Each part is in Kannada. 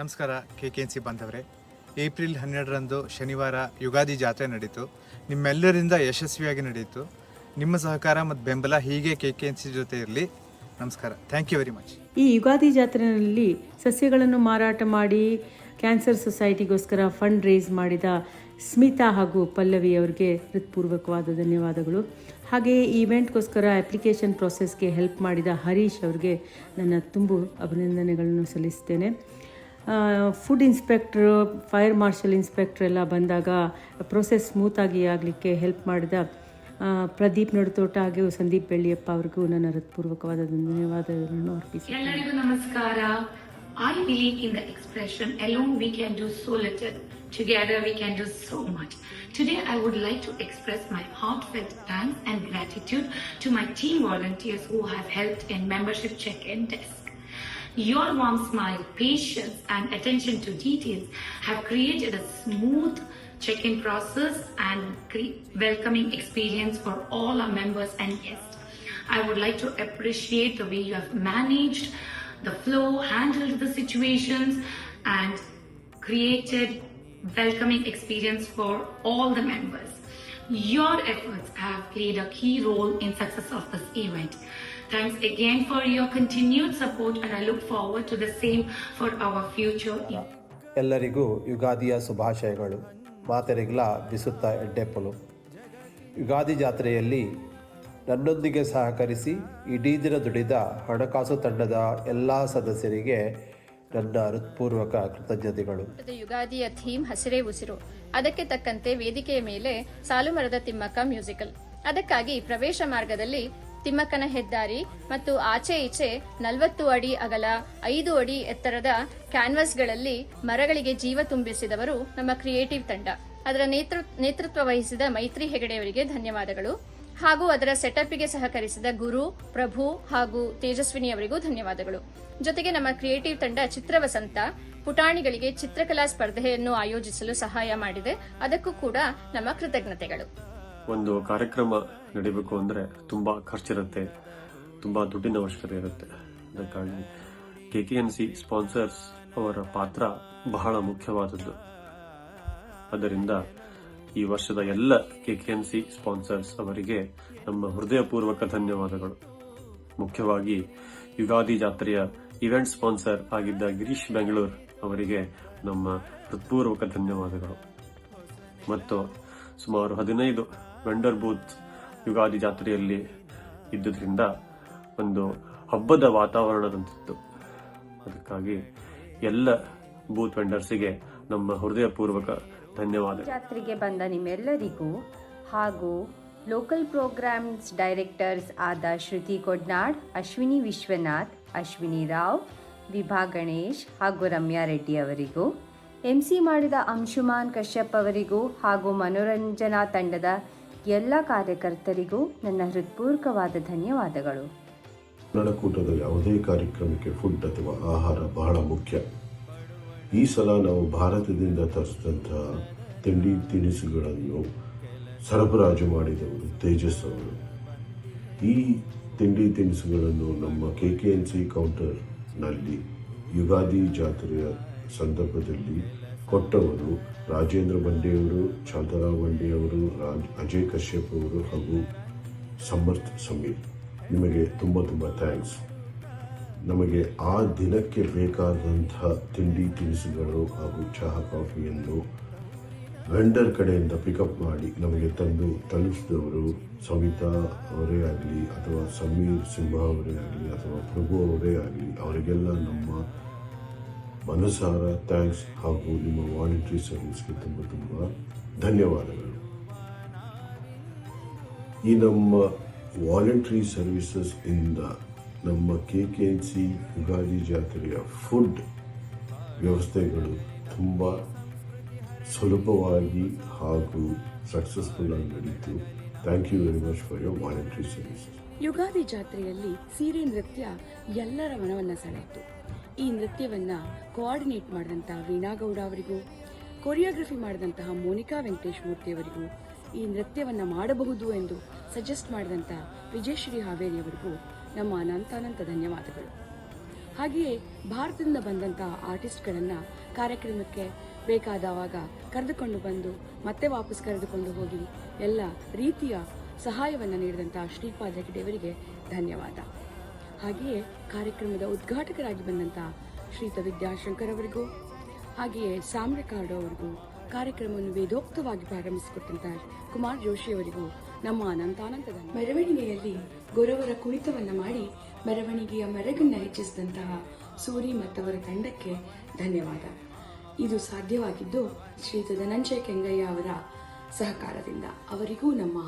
ನಮಸ್ಕಾರ, ಕೆ ಕೆ ಎನ್ ಸಿ ಬಂದವರೇ ಏಪ್ರಿಲ್ ಹನ್ನೆರಡರಂದು ಶನಿವಾರ ಯುಗಾದಿ ಜಾತ್ರೆ ನಡೀತು. ನಿಮ್ಮೆಲ್ಲರಿಂದ ಯಶಸ್ವಿಯಾಗಿ ನಡೆಯಿತು. ನಿಮ್ಮ ಸಹಕಾರ ಮತ್ತು ಬೆಂಬಲ ಹೀಗೆ ಕೆ ಕೆ ಎನ್ ಸಿ ಜೊತೆ ಇರಲಿ. ನಮಸ್ಕಾರ. ಥ್ಯಾಂಕ್ ಯು ವೆರಿ ಮಚ್ ಈ ಯುಗಾದಿ ಜಾತ್ರೆಯಲ್ಲಿ ಸಸ್ಯಗಳನ್ನು ಮಾರಾಟ ಮಾಡಿ ಕ್ಯಾನ್ಸರ್ ಸೊಸೈಟಿಗೋಸ್ಕರ ಫಂಡ್ ರೇಸ್ ಮಾಡಿದ ಸ್ಮಿತಾ ಹಾಗೂ ಪಲ್ಲವಿ ಅವರಿಗೆ ಹೃತ್ಪೂರ್ವಕವಾದ ಧನ್ಯವಾದಗಳು. ಹಾಗೆಯೇ ಈವೆಂಟ್ಗೋಸ್ಕರ ಅಪ್ಲಿಕೇಶನ್ ಪ್ರೊಸೆಸ್ಗೆ ಹೆಲ್ಪ್ ಮಾಡಿದ ಹರೀಶ್ ಅವರಿಗೆ ನನ್ನ ತುಂಬು ಅಭಿನಂದನೆಗಳನ್ನು ಸಲ್ಲಿಸ್ತೇನೆ. Food inspector fire marshal inspector ಎಲ್ಲ ಬಂದಾಗ ಪ್ರೊಸೆಸ್ ಸ್ಮೂತಾಗಿ ಆಗಲಿಕ್ಕೆ ಹೆಲ್ಪ್ ಮಾಡಿದ ಪ್ರದೀಪ್ ನಡುತೋಟ ಹಾಗೂ ಸಂದೀಪ್ ಬೆಳ್ಳಿಯಪ್ಪ ಅವ್ರಿಗೂ ನನ್ನ ಹೃತ್ಪೂರ್ವಕವಾದ ಧನ್ಯವಾದಗಳನ್ನು ಅರ್ಪಿಸುತ್ತೇನೆ ಎಲ್ಲರಿಗೂ ನಮಸ್ಕಾರ I believe in the expression alone we can do so little, together we can do so much. Today I would like to express my heartfelt thanks and gratitude to my team volunteers who have helped in membership check-in desk. Your warm smile, patience, and attention to details have created a smooth check-in process and welcoming experience for all our members and guests. I would like to appreciate the way you have managed the flow, handled the situations, and created welcoming experience for all the members. Your efforts have played a key role in success of this event. Thanks again for your continued support and I look forward to the same for our future. ಎಲ್ಲರಿಗೂ ಯುಗಾದಿಯ ಶುಭಾಶಯಗಳು. ಮಾತೆರೆಗ್ಲ ಬಿಸುತ್ತ ಎಡ್ಡೆಪ್ಪಲು. ಯುಗಾದಿ ಜಾತ್ರೆಯಲ್ಲಿ ನನ್ನೊಂದಿಗೆ ಸಹಕರಿಸಿ ಇಡೀ ದಿನ ದುಡಿದ ಹಣಕಾಸು ತಂಡದ ಎಲ್ಲ ಸದಸ್ಯರಿಗೆ ನನ್ನ ಹೃತ್ಪೂರ್ವಕ ಕೃತಜ್ಞತೆಗಳು. ಯುಗಾದಿಯ ಥೀಮ್ ಹಸಿರೇ ಉಸಿರು. ಅದಕ್ಕೆ ತಕ್ಕಂತೆ ವೇದಿಕೆಯ ಮೇಲೆ ಸಾಲು ಮರದ ತಿಮ್ಮಕ್ಕ ಮ್ಯೂಸಿಕಲ್. ಅದಕ್ಕಾಗಿ ಪ್ರವೇಶ ಮಾರ್ಗದಲ್ಲಿ ತಿಮ್ಮಕ್ಕನ ಹೆದ್ದಾರಿ ಮತ್ತು ಆಚೆ ಈಚೆ ನಲವತ್ತು ಅಡಿ ಅಗಲ, ಐದು ಅಡಿ ಎತ್ತರದ ಕ್ಯಾನ್ವಾಸ್ಗಳಲ್ಲಿ ಮರಗಳಿಗೆ ಜೀವ ತುಂಬಿಸಿದವರು ನಮ್ಮ ಕ್ರಿಯೇಟಿವ್ ತಂಡ. ಅದರ ನೇತೃ, ನೇತೃತ್ವ ವಹಿಸಿದ ಮೈತ್ರಿ ಹೆಗಡೆಯವರಿಗೆ ಧನ್ಯವಾದಗಳು. ಹಾಗೂ ಅದರ ಸೆಟಪ್ಗೆ ಸಹಕರಿಸಿದ ಗುರು, ಪ್ರಭು ಹಾಗೂ ತೇಜಸ್ವಿನಿ ಅವರಿಗೂ ಧನ್ಯವಾದಗಳು. ಜೊತೆಗೆ ನಮ್ಮ ಕ್ರಿಯೇಟಿವ್ ತಂಡ ಚಿತ್ರವಸಂತ, ಪುಟಾಣಿಗಳಿಗೆ ಚಿತ್ರಕಲಾ ಸ್ಪರ್ಧೆಯನ್ನು ಆಯೋಜಿಸಲು ಸಹಾಯ ಮಾಡಿದೆ. ಅದಕ್ಕೂ ಕೂಡ ನಮ್ಮ ಕೃತಜ್ಞತೆಗಳು. ಒಂದು ಕಾರ್ಯಕ್ರಮ ನಡಿಬೇಕು ಅಂದರೆ ತುಂಬ ಖರ್ಚಿರುತ್ತೆ, ತುಂಬ ದುಡ್ಡಿನ ಅವಶ್ಯಕತೆ ಇರುತ್ತೆ. ಅದಕ್ಕಾಗಿ K K N C sponsors ಅವರ ಪಾತ್ರ ಬಹಳ ಮುಖ್ಯವಾದದ್ದು. ಅದರಿಂದ ಈ ವರ್ಷದ ಎಲ್ಲ K K N C sponsors ಅವರಿಗೆ ನಮ್ಮ ಹೃದಯಪೂರ್ವಕ ಧನ್ಯವಾದಗಳು. ಮುಖ್ಯವಾಗಿ ಯುಗಾದಿ ಜಾತ್ರೆಯ ಇವೆಂಟ್ ಸ್ಪಾನ್ಸರ್ ಆಗಿದ್ದ ಗಿರೀಶ್ ಬೆಂಗಳೂರು ಅವರಿಗೆ ನಮ್ಮ ಹೃತ್ಪೂರ್ವಕ ಧನ್ಯವಾದಗಳು. ಮತ್ತು ಸುಮಾರು ಹದಿನೈದು ವೆಂಡರ್ ಬೂತ್ ಯುಗಾದಿ ಜಾತ್ರೆಯಲ್ಲಿ ಇದ್ದುದರಿಂದ ಒಂದು ಹಬ್ಬದ ವಾತಾವರಣದಂತಿತ್ತು. ಅದಕ್ಕಾಗಿ ಎಲ್ಲ ಬೂತ್ ವೆಂಡರ್ಸಿಗೆ ನಮ್ಮ ಹೃದಯಪೂರ್ವಕ ಧನ್ಯವಾದ ಜಾತ್ರೆಗೆ ಬಂದ ನಿಮ್ಮೆಲ್ಲರಿಗೂ ಹಾಗೂ ಲೋಕಲ್ ಪ್ರೋಗ್ರಾಮ್ಸ್ ಡೈರೆಕ್ಟರ್ಸ್ ಆದ ಶ್ರುತಿ ಕೊಡ್ನಾಡ್, ಅಶ್ವಿನಿ ವಿಶ್ವನಾಥ್, ಅಶ್ವಿನಿ ರಾವ್, ವಿಭಾ ಗಣೇಶ್ ಹಾಗೂ ರಮ್ಯಾ ರೆಡ್ಡಿ ಅವರಿಗೂ ಎಂ ಸಿ ಮಾಡಿದ ಅಂಶುಮಾನ್ ಕಶ್ಯಪ್ ಅವರಿಗೂ ಹಾಗೂ ಮನೋರಂಜನಾ ತಂಡದ ಎಲ್ಲ ಕಾರ್ಯಕರ್ತರಿಗೂ ನನ್ನ ಹೃತ್ಪೂರ್ವಕವಾದ ಧನ್ಯವಾದಗಳು. ಕನ್ನಡಕೂಟದ ಯಾವುದೇ ಕಾರ್ಯಕ್ರಮಕ್ಕೆ ಫುಡ್ ಅಥವಾ ಆಹಾರ ಬಹಳ ಮುಖ್ಯ. ಈ ಸಲ ನಾವು ಭಾರತದಿಂದ ತರಿಸಿದಂತಹ ತಿಂಡಿ ತಿನಿಸುಗಳನ್ನು ಸರಬರಾಜು ಮಾಡಿದವರು ತೇಜಸ್ ಅವರು. ಈ ತಿಂಡಿ ತಿನಿಸುಗಳನ್ನು ನಮ್ಮ ಕೆ ಕೆ ಎನ್ ಸಿ ಕೌಂಟರ್ನಲ್ಲಿ ಯುಗಾದಿ ಜಾತ್ರೆಯ ಸಂದರ್ಭದಲ್ಲಿ ಕೊಟ್ಟವರು ರಾಜೇಂದ್ರ ಬಂಡೆಯವರು ಶಾಂತರಾವ್ ಬಂಡೆಯವರು, ರಾಜ್, ಅಜಯ್ ಕಶ್ಯಪ್ ಅವರು ಹಾಗೂ ಸಮರ್ಥ್ ಸಮೀರ್. ನಿಮಗೆ ತುಂಬ ತುಂಬ ಥ್ಯಾಂಕ್ಸ್. ನಮಗೆ ಆ ದಿನಕ್ಕೆ ಬೇಕಾದಂತಹ ತಿಂಡಿ, ತಿನಿಸುಗಳು ಹಾಗೂ ಚಹಾ, ಕಾಫಿಯನ್ನು ವೆಂಡರ್ ಕಡೆಯಿಂದ ಪಿಕಪ್ ಮಾಡಿ ನಮಗೆ ತಂದು ತಲುಪಿಸಿದವರು ಸವಿತಾ ಅವರೇ ಆಗಲಿ ಅಥವಾ ಸಮೀರ್ ಸಿಂಹ ಅವರೇ ಆಗಲಿ ಅಥವಾ ಪ್ರಭು ಅವರೇ ಆಗಲಿ, ಅವರಿಗೆಲ್ಲ ನಮ್ಮ ಮನಸಾರ ಥ್ಯಾಂಕ್ಸ್ ಹಾಗೂ ನಿಮ್ಮ ವಾಲಂಟ್ರಿ ಸರ್ವಿಸ್ಗೆ ತುಂಬ ತುಂಬ ಧನ್ಯವಾದಗಳು. ಈ ನಮ್ಮ ವಾಲಂಟ್ರಿ ಸರ್ವಿಸಸ್ ಇಂದ ನಮ್ಮ K K N C Ugadi ಜಾತ್ರೆಯ ಫುಡ್ ವ್ಯವಸ್ಥೆಗಳು ತುಂಬ ಸುಲಭವಾಗಿ ಹಾಗೂ ಸಕ್ಸಸ್ಫುಲ್ ಆಗಿ ನಡೀತು. Thank you very much for your voluntary services Ugadi ಜಾತ್ರೆಯಲ್ಲಿ ಸೀರೆ ನೃತ್ಯ ಎಲ್ಲರ ಮನವನ್ನ ಸೆಳೆಯಿತು. ಈ ನೃತ್ಯವನ್ನ ಕೋಆರ್ಡಿನೇಟ್ ಮಾಡಿದಂತಹ ವೀಣಾಗೌಡ ಅವರಿಗೂ ಕೊರಿಯೋಗ್ರಫಿ ಮಾಡಿದಂತಹ ಮೋನಿಕಾ ವೆಂಕಟೇಶ್ ಮೂರ್ತಿ ಅವರಿಗೂ ಈ ನೃತ್ಯವನ್ನ ಮಾಡಬಹುದು ಎಂದು ಸಜೆಸ್ಟ್ ಮಾಡಿದಂತಹ ವಿಜಯಶ್ರೀ ಹಾವೇರಿ ಅವರಿಗೂ ನಮ್ಮ ಅನಂತಾನಂತ ಧನ್ಯವಾದಗಳು. ಹಾಗೆಯೇ ಭಾರತದಿಂದ ಬಂದಂತಹ ಆರ್ಟಿಸ್ಟ್ಗಳನ್ನು ಕಾರ್ಯಕ್ರಮಕ್ಕೆ ಬೇಕಾದವಾಗ ಕರೆದುಕೊಂಡು ಬಂದು, ಮತ್ತೆ ವಾಪಸ್ ಕರೆದುಕೊಂಡು ಹೋಗಿ ಎಲ್ಲ ರೀತಿಯ ಸಹಾಯವನ್ನು ನೀಡಿದಂತಹ ಶ್ರೀಪಾದ ಹೆಗಡೆಯವರಿಗೆ ಧನ್ಯವಾದ. ಹಾಗೆಯೇ ಕಾರ್ಯಕ್ರಮದ ಉದ್ಘಾಟಕರಾಗಿ ಬಂದಂತಹ ಶ್ರೀತ ವಿದ್ಯಾಶಂಕರ್ ಅವರಿಗೂ, ಹಾಗೆಯೇ ಸ್ಯಾಮ್ ರೆಕಾರ್ಡೋ ಅವರಿಗೂ, ಕಾರ್ಯಕ್ರಮವನ್ನು ವೇದೋಕ್ತವಾಗಿ ಪ್ರಾರಂಭಿಸಿಕೊಟ್ಟಂತಹ ಕುಮಾರ್ ಜೋಶಿ ಅವರಿಗೂ ನಮ್ಮ ಅನಂತಾನಂತದ ಮೆರವಣಿಗೆಯಲ್ಲಿ ಗೊರವರ ಕುಣಿತವನ್ನು ಮಾಡಿ ಮೆರವಣಿಗೆಯ ಮೆರಗನ್ನ ಹೆಚ್ಚಿಸಿದಂತಹ ಸೂರಿ ಮತ್ತವರ ತಂಡಕ್ಕೆ ಧನ್ಯವಾದ. ಇದು ಸಾಧ್ಯವಾಗಿದ್ದು ಶ್ರೀತ ಧನಂಜಯ ಕೆಂಗಯ್ಯ ಅವರ ಸಹಕಾರದಿಂದ ಅವರಿಗೂ ನಮ್ಮ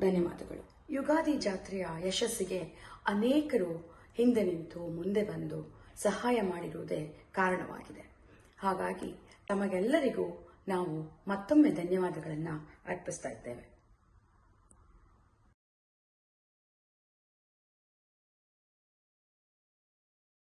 ಧನ್ಯವಾದಗಳು. ಯುಗಾದಿ ಜಾತ್ರೆಯ ಯಶಸ್ಸಿಗೆ ಅನೇಕರು ಹಿಂದೆ ನಿಂತು ಮುಂದೆ ಬಂದು ಸಹಾಯ ಮಾಡಿರುವುದೇ ಕಾರಣವಾಗಿದೆ. ಹಾಗಾಗಿ ತಮಗೆಲ್ಲರಿಗೂ ನಾವು ಮತ್ತೊಮ್ಮೆ ಧನ್ಯವಾದಗಳನ್ನು ಅರ್ಪಿಸ್ತಾ ಇದ್ದೇವೆ.